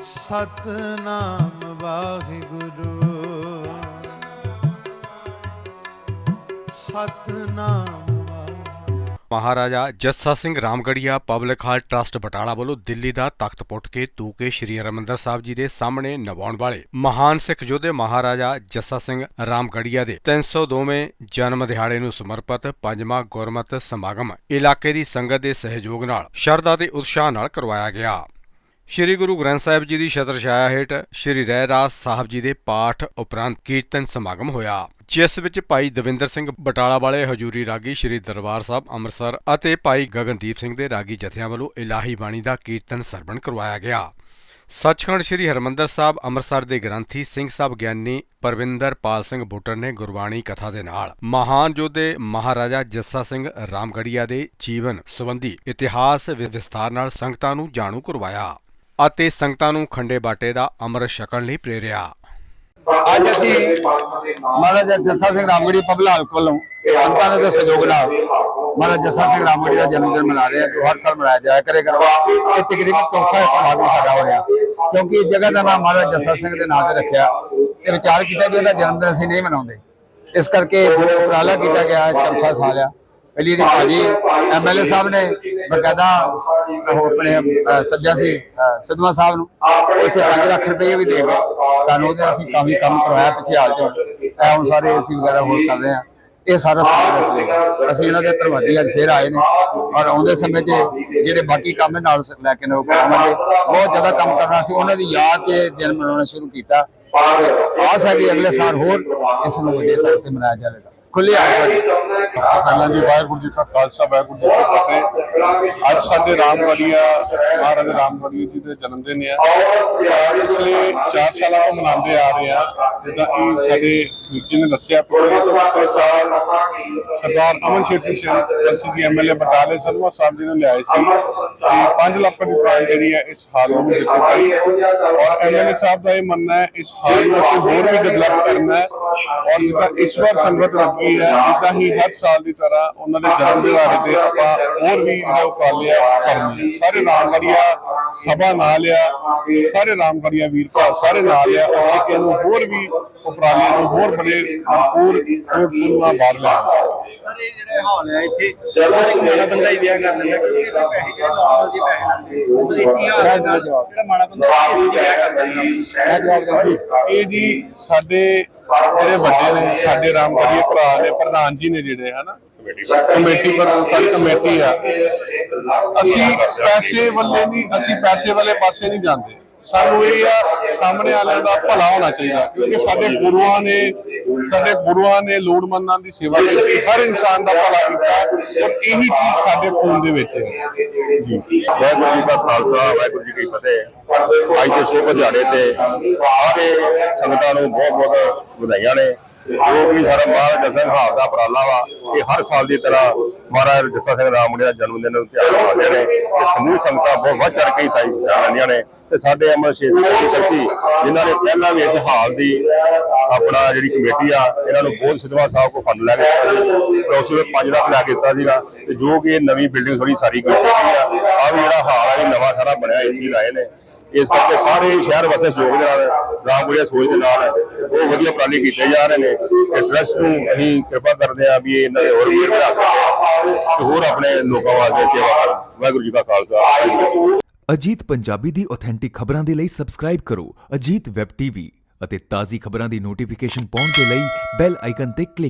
Satnam Waheguru. Satnam Maharaja Jassa Singh Ramgarhia public hall trust Batala ਵੱਲੋਂ ਦਿੱਲੀ ਦਾ ਤਖਤ ਪੁੱਟ ਕੇ ਤੂਕੇ ਸ਼੍ਰੀ ਹਰਮੰਦਰ ਸਾਹਿਬ ਜੀ ਦੇ ਸਾਹਮਣੇ ਨਵਾਉਣ ਵਾਲੇ ਮਹਾਨ ਸਿੱਖ ਯੋਧੇ ਮਹਾਰਾਜਾ ਜੱਸਾ ਸਿੰਘ ਰਾਮਗੜੀਆ ਦੇ 302ਵੇਂ ਜਨਮ ਦਿਹਾੜੇ ਨੂੰ ਸਮਰਪਿਤ ਪੰਜਵਾਂ ਗੁਰਮਤਿ ਸਮਾਗਮ ਇਲਾਕੇ ਦੀ ਸੰਗਤ ਦੇ ਸਹਿਯੋਗ ਨਾਲ ਸ਼ਰਧਾ ਤੇ ਉਤਸ਼ਾਹ ਨਾਲ ਕਰਵਾਇਆ ਗਿਆ। ਸ਼੍ਰੀ ਗੁਰੂ ਗ੍ਰੰਥ ਸਾਹਿਬ ਜੀ ਦੀ ਛਤਰ ਛਾਇਆ ਹੇਠ ਸ਼੍ਰੀ ਰਹਿਰਾਸ ਸਾਹਿਬ ਜੀ ਦੇ ਪਾਠ ਉਪਰੰਤ ਕੀਰਤਨ ਸਮਾਗਮ ਹੋਇਆ, ਜਿਸ ਵਿੱਚ ਭਾਈ ਦਵਿੰਦਰ ਸਿੰਘ ਬਟਾਲਾ ਵਾਲੇ, ਹਜੂਰੀ ਰਾਗੀ ਸ਼੍ਰੀ ਦਰਬਾਰ ਸਾਹਿਬ ਅੰਮ੍ਰਿਤਸਰ ਅਤੇ ਭਾਈ ਗਗਨਦੀਪ ਸਿੰਘ ਦੇ ਰਾਗੀ ਜਥਿਆਂ ਵੱਲੋਂ ਇਲਾਹੀ ਬਾਣੀ ਦਾ ਕੀਰਤਨ ਸਰਵਣ ਕਰਵਾਇਆ ਗਿਆ। ਸੱਚਖੰਡ ਸ੍ਰੀ ਹਰਮੰਦਰ ਸਾਹਿਬ ਅੰਮ੍ਰਿਤਸਰ ਦੇ ਗ੍ਰੰਥੀ ਸਿੰਘ ਸਾਹਿਬ ਗਿਆਨੀ ਪਰਵਿੰਦਰਪਾਲ ਸਿੰਘ ਬੁੱਟਰ ਨੇ ਗੁਰਬਾਣੀ ਕਥਾ ਦੇ ਨਾਲ ਮਹਾਨ ਯੋਧੇ ਮਹਾਰਾਜਾ ਜੱਸਾ ਸਿੰਘ ਰਾਮਗੜੀਆ ਦੇ ਜੀਵਨ ਸੰਬੰਧੀ ਇਤਿਹਾਸ ਵਿ- ਵਿਸਥਾਰ ਨਾਲ ਸੰਗਤਾਂ ਨੂੰ ਜਾਣੂ ਕਰਵਾਇਆ। ਅਤੇ ਸੰਗਤਾਂ ਨੂੰ ਖੰਡੇ ਬਾਟੇ ਦਾ ਅੰਮ੍ਰਿਤ ਛਕਣ ਲਈ ਪ੍ਰੇਰਿਆ। ਅੱਜ ਅਸੀਂ ਮਹਾਰਾਜਾ ਜੱਸਾ ਸਿੰਘ ਰਾਮਗੜੀ ਪਬਲਾਲ ਵੱਲੋਂ ਸੰਤਾਂ ਦੇ ਸਹਿਯੋਗ ਨਾਲ ਮਹਾਰਾਜਾ ਜੱਸਾ ਸਿੰਘ ਰਾਮਗੜੀ ਦਾ ਜਨਮ ਦਿਨ ਮਨਾ ਰਹੇ ਹਾਂ ਜੋ ਹਰ ਸਾਲ ਮਨਾਇਆ ਜਾਇਆ ਕਰੇਗਾ। ਇਹ ਤਕਰੀਬਨ ਚੌਥਾ ਸਮਾਗਮ ਸਾਡਾ ਹੋ ਰਿਹਾ। ਕਿਉਂਕਿ ਇਸ ਜਗ੍ਹਾ ਦਾ ਨਾਮ ਮਹਾਰਾਜਾ ਜੱਸਾ ਸਿੰਘ ਦੇ ਨਾਂ ਤੇ ਰੱਖਿਆ। ਤੇ ਵਿਚਾਰ ਕੀਤਾ ਵੀ ਉਹਦਾ ਜਨਮ ਦਿਨ ਅਸੀਂ ਨਹੀਂ ਮਨਾਉਂਦੇ। ਇਸ ਕਰਕੇ ਉਪਰਾਲਾ ਕੀਤਾ ਗਿਆ ਚੌਥਾ ਸਾਲ ਆ। ਪਹਿਲੀ ਦੀ ਭਾਜੀ ਐਮਐਲਏ ਸਾਹਿਬ ਨੇ ਬਕਾਇਦਾ ਉਹ ਆਪਣੇ ਸੱਜਿਆ ਸੀ ਅਹ, ਸਿੱਧਵਾਂ ਸਾਹਿਬ ਨੂੰ। ਇੱਥੇ 5 ਲੱਖ ਰੁਪਏ ਵੀ ਦੇ ਗਏ। ਸਾਨੂੰ ਉਹਦੇ ਅਸੀਂ ਕਾਫੀ ਕੰਮ ਕਰਵਾਇਆ ਪਿੱਛੇ ਹਾਲ ਚ। ਇਹ ਹੁਣ ਸਾਰੇ ਅਸੀਂ ਵਗੈਰਾ ਹੋਰ ਕਰ ਰਹੇ ਆ। ਇਹ ਸਾਰਾ ਸਮਾਂ ਅਸੀਂ ਇਹਨਾਂ ਦੇ ਧੰਨਵਾਦੀ ਅੱਜ ਫੇਰ ਆਏ ਨੇ। ਔਰ ਆਉਂਦੇ ਸਮੇਂ 'ਚ ਜਿਹੜੇ ਬਾਕੀ ਕੰਮ ਨਾਲ ਲੈ ਕੇ ਨੇ ਉਹ ਕਰਾਂਗੇ। ਬਹੁਤ ਜ਼ਿਆਦਾ ਕੰਮ ਕਰਨਾ ਸੀ। ਉਹਨਾਂ ਦੀ ਯਾਦ 'ਚ ਦਿਨ ਮਨਾਉਣਾ ਸ਼ੁਰੂ ਕੀਤਾ। ਆਸ ਹੈ ਕਿ ਅਗਲੇ ਸਾਲ ਹੋਰ ਇਸ ਨੂੰ ਵੱਡੇ ਤੌਰ ਤੇ ਮਨਾਇਆ ਜਾਵੇਗਾ। ਖੁੱਲੇ ਆਏ ਪਹਿਲਾਂ ਜੀ ਵਾਹਿਗੁਰੂ ਜੀ ਕਾ ਖਾਲਸਾ ਵਾਹਿਗੁਰੂ ਜੀ ਕੀ ਫਤਿਹ। ਅੱਜ ਸਾਡੇ ਰਾਮਗੜੀਆ ਮਹਾਰਾਜਾ ਰਾਮਗੜੀਆ ਜੀ ਦੇ ਜਨਮ ਦਿਨ ਹੈ ਪਿਛਲੇ 4 ਸਾਲਾਂ ਤੋਂ ਮਨਾਉਂਦੇ ਆ ਰਹੇ ਆ। ਜਿੱਦਾਂ ਇਹ ਸਾਡੇ ਜੀ ਨੇ ਦੱਸਿਆ ਪਿਛਲੇ ਤੋਂ ਪਿਛਲੇ ਸਾਲ ਸਰਦਾਰ ਅਮਨ ਸ਼ੇਰ ਸਿੰਘ ਸ਼ੇਰ ਜੀ ਐਮਐਲਏ ਬਟਾਲੇ ਸਲਵਾ ਸਾਹਿਬ ਜੀ ਨੇ ਲਿਆਏ ਸੀ। ਤੇ 5 ਲੱਖ ਦੀ ਗ੍ਰਾਂਟ ਜਿਹੜੀ ਹੈ ਇਸ ਹਾਲ ਨੂੰ ਦਿੱਤੀ ਗਈ। ਔਰ ਐਮਐਲਏ ਸਾਹਿਬ ਦਾ ਇਹ ਮੰਨਣਾ ਹੈ ਇਸ ਹਾਲ ਨੂੰ ਅਸੀਂ ਹੋਰ ਵੀ ਡਿਵੈਲਪ ਕਰਨਾ ਹੈ। ਔਰ ਜਿੱਦਾਂ ਇਸ ਵਾਰ ਸੰਗਤ ਲੱਗੀ ਹੈ? ਇਦਾਂ ਹੀ ਹਰ ਸਾਲ ਦੀ ਤਰ੍ਹਾਂ ਉਹਨਾਂ ਦੇ ਜਨਮ ਦਿਹਾੜੇ ਤੇ ਆਪਾਂ ਹੋਰ ਵੀ ਜਿਹੜੇ ਉਪਰਾਲੇ ਕਰਨੇ। ਸਾਰੇ ਰਾਮਗੜੀਆ ਸਭਾ ਨਾਲ ਆ ਸਾਰੇ ਰਾਮਗੜੀਆ ਵੀਰ ਭਰਾ ਸਾਰੇ ਨਾਲ ਆ ਅਸੀਂ ਕਿ ਇਹਨੂੰ ਹੋਰ ਵੀ ਉਪਰਾਲੇ ਨੂੰ ਹੋਰ ਬੜੇ ਹੋਰ ਫਰੂਟਫੁਲ ਨਾਲ ਬਾੜ ਲਿਆ ਸਰ ਇਹ ਜਿਹੜੇ ਹਾਲ ਹੈ ਇੱਥੇ ਜਦੋਂ ਇੱਕ ਮਾੜਾ ਬੰਦਾ ਹੀ ਵਿਆਹ ਕਰ ਲੈਂਦਾ ਕਿਉਂਕਿ ਇਹਦੇ ਪੈਸੇ ਜਿਹੜੇ ਨਾਰਮਲ ਜੀ ਪੈਸੇ ਲੱਗਦੇ ਉਹ ਦੇਸੀ ਹਾਲ ਨਾਲ ਜਿਹੜਾ ਮਾੜਾ ਬੰਦਾ ਉਹ ਦੇਸੀ ਵਿਆਹ ਕਰ ਸਕਦਾ ਮੈਂ ਜਵਾਬ ਦਿੰਦਾ ਇਹ ਜੀ ਸਾਡੇ ਜਿਹੜੇ ਵੱਡੇ ਨੇ, ਸਾਡੇ ਰਾਮਗੜੀਏ ਭਰਾ ਨੇ, ਪ੍ਰਧਾਨ ਜੀ ਨੇ ਜਿਹੜੇ, ਹਨਾ? ਕਮੇਟੀ ਪਰ ਸਾਡੀ ਕਮੇਟੀ ਆ। ਅਸੀਂ ਪੈਸੇ ਵੱਲੇ ਨਹੀਂ, ਅਸੀਂ ਪੈਸੇ ਵਾਲੇ ਪਾਸੇ ਨਹੀਂ ਜਾਂਦੇ। ਸਾਨੂੰ ਇਹ ਆ, ਸਾਹਮਣੇ ਵਾਲਿਆਂ ਦਾ ਭਲਾ ਹੋਣਾ ਚਾਹੀਦਾ, ਕਿਉਂਕਿ ਸਾਡੇ ਗੁਰੂਆਂ ਨੇ ਸਾਡੇ ਗੁਰੂਆਂ ਨੇ ਲੋੜਵੰਦਾਂ ਦੀ ਸੇਵਾ ਕੀਤੀ ਹਰ ਇਨਸਾਨ ਦਾ ਭਲਾ ਕੀਤਾ ਔਰ ਇਹੀ ਚੀਜ਼ ਸਾਡੇ ਖੂਨ ਦੇ ਵਿੱਚ ਹੈ। ਜੀ। ਵਾਹਿਗੁਰੂ ਜੀ ਦਾ ਖਾਲਸਾ ਵਾਹਿਗੁਰੂ ਜੀ ਕੀ ਫਤਿਹ। ਅੱਜ ਦੇ ਸ਼ੁਭ ਦਿਹਾੜੇ ਤੇ ਸਾਰੇ ਸੰਗਤਾਂ ਨੂੰ ਬਹੁਤ ਬਹੁਤ ਵਧਾਈਆਂ ਨੇ। ਜੋ ਵੀ ਸਾਡਾ ਜੱਸਾ ਸਿੰਘ ਹਾਲ ਦਾ ਉਪਰਾਲਾ ਵਾ ਇਹ ਹਰ ਸਾਲ ਦੀ ਤਰ੍ਹਾਂ ਮਹਾਰਾਜ ਜੱਸਾ ਸਿੰਘ ਰਾਮਗੜ੍ਹੀ ਦਾ ਜਨਮ ਦਿਨ ਨੂੰ ਧਿਆਨ ਮਨਾਉਂਦੇ ਨੇ ਤੇ ਸਮੂਹ ਸੰਗਤਾਂ ਬਹੁਤ ਵੱਧ ਚੜ ਕੇ ਇਤਾਈ ਹਿੱਸਾ ਲੈਂਦੀਆਂ ਨੇ ਤੇ ਸਾਡੇ ਅਮਰ ਸ਼ੇਖ ਜੀ ਕਰਸੀ ਜਿਨ੍ਹਾਂ ਨੇ ਪਹਿਲਾਂ ਵੀ ਇਸ ਹਾਲ ਦੀ ਆਪਣਾ ਜਿਹੜੀ ਕਮੇਟੀ ਆ, ਇਹਨਾਂ ਨੂੰ ਬਹੁਤ ਸਿੱਧਵਾ ਸਾਹਿਬ ਕੋ ਫੰਡ ਲੈ ਕੇ ਦਿੱਤਾ ਸੀ। ਤੇ ਉਸ ਵੇਲੇ 5 ਲੱਖ ਲੈ ਕੇ ਦਿੱਤਾ ਸੀਗਾ ਤੇ ਜੋ ਕਿ ਇਹ ਨਵੀਂ ਬਿਲਡਿੰਗ ਥੋੜੀ ਸਾਰੀ ਕੀਤੀ ਗਈ ਆ। ਆ ਵੀ ਜਿਹੜਾ ਹਾਲ ਆ, ਇਹ ਨਵਾਂ ਸਾਰਾ ਬਣਿਆ ਏਸੀ ਲਾਏ ਨੇ। ਇਸ ਕਰਕੇ ਸਾਰੇ ਸ਼ਹਿਰ ਵਾਸਤੇ ਸਹਿਯੋਗ ਦੇ ਨਾਲ ਰਾਮਪੁਰੀਆ ਸੋਚ ਦੇ ਨਾਲ ਬਹੁਤ ਵਧੀਆ ਉਪਰਾਲੇ ਕੀਤੇ ਜਾ ਰਹੇ ਨੇ। ਤੇ ਟਰਸਟ ਨੂੰ ਅਸੀਂ ਕਿਰਪਾ ਕਰਦੇ ਆ ਵੀ ਇਹਨਾਂ ਦੇ ਹੋਰ ਵੀ ਵਧਾ ਤੇ ਹੋਰ ਆਪਣੇ ਲੋਕਾਂ ਵਾਸਤੇ ਸੇਵਾ ਕਰਨ। ਵਾਹਿਗੁਰੂ ਜੀ ਕਾ ਖਾਲਸਾ। ਅਜੀਤ ਪੰਜਾਬੀ ਦੀ ਆਥੈਂਟਿਕ ਖਬਰਾਂ ਦੇ ਲਈ ਸਬਸਕ੍ਰਾਈਬ ਕਰੋ ਅਜੀਤ ਵੈਬ ਟੀਵੀ ਅਤੇ ਤਾਜ਼ੀ ਖਬਰਾਂ ਦੀ ਨੋਟੀਫਿਕੇਸ਼ਨ ਪਾਉਣ ਦੇ ਲਈ ਬੈਲ ਆਈਕਨ ਤੇ ਕਲਿੱਕ